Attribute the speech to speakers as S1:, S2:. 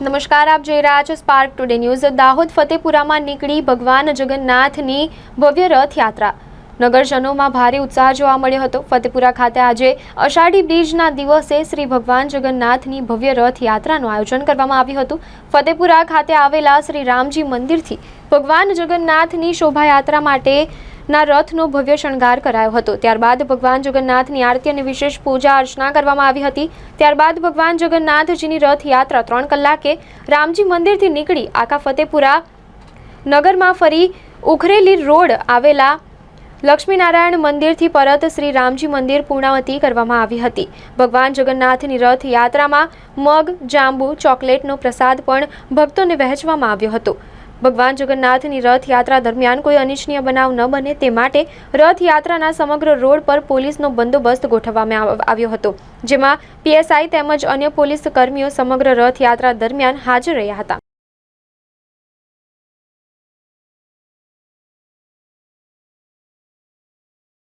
S1: નમસ્કાર, આપ જોઈ રહ્યા છો સ્પાર્ક ટુડે ન્યૂઝ દાહોદ ફતેપુરામાં નીકળી ભગવાન જગન્નાથની ભવ્ય રથયાત્રા. નગરજનોમાં ભારે ઉત્સાહ જોવા મળ્યો હતો. ફતેપુરા ખાતે આજે અષાઢી બીજના દિવસે શ્રી ભગવાન જગન્નાથની ભવ્ય રથયાત્રાનું આયોજન કરવામાં આવ્યું હતું. ફતેપુરા ખાતે આવેલા શ્રી રામજી મંદિરથી ભગવાન જગન્નાથની શોભાયાત્રા માટે ના રથનો ભવ્ય શણગાર કરાયો હતો. ત્યારબાદ ભગવાન જગન્નાથની આરતી અને વિશેષ પૂજા અર્ચના કરવામાં આવી હતી. ત્યારબાદ ભગવાન જગન્નાથજીની રથયાત્રા ત્રણ કલાકે રામજી મંદિરથી નીકળી આખા ફતેપુરા નગરમાં ફરી ઉખરેલી રોડ આવેલા લક્ષ્મીનારાયણ મંદિરથી પરત શ્રી રામજી મંદિર પૂર્ણાવતી કરવામાં આવી હતી. ભગવાન જગન્નાથની રથયાત્રામાં મગ, જાંબુ, ચોકલેટનો પ્રસાદ પણ ભક્તોને વહેંચવામાં આવ્યો હતો. ભગવાન જગન્નાથની રથયાત્રા દરમિયાન કોઈ અનિચ્છનીય બનાવ ન બને તે માટે રથયાત્રાના સમગ્ર રોડ પર પોલીસનો બંદોબસ્ત ગોઠવવામાં આવ્યો હતો, જેમાં પીએસઆઈ તેમજ અન્ય પોલીસ કર્મીઓ સમગ્ર રથયાત્રા દરમિયાન હાજર રહ્યા હતા.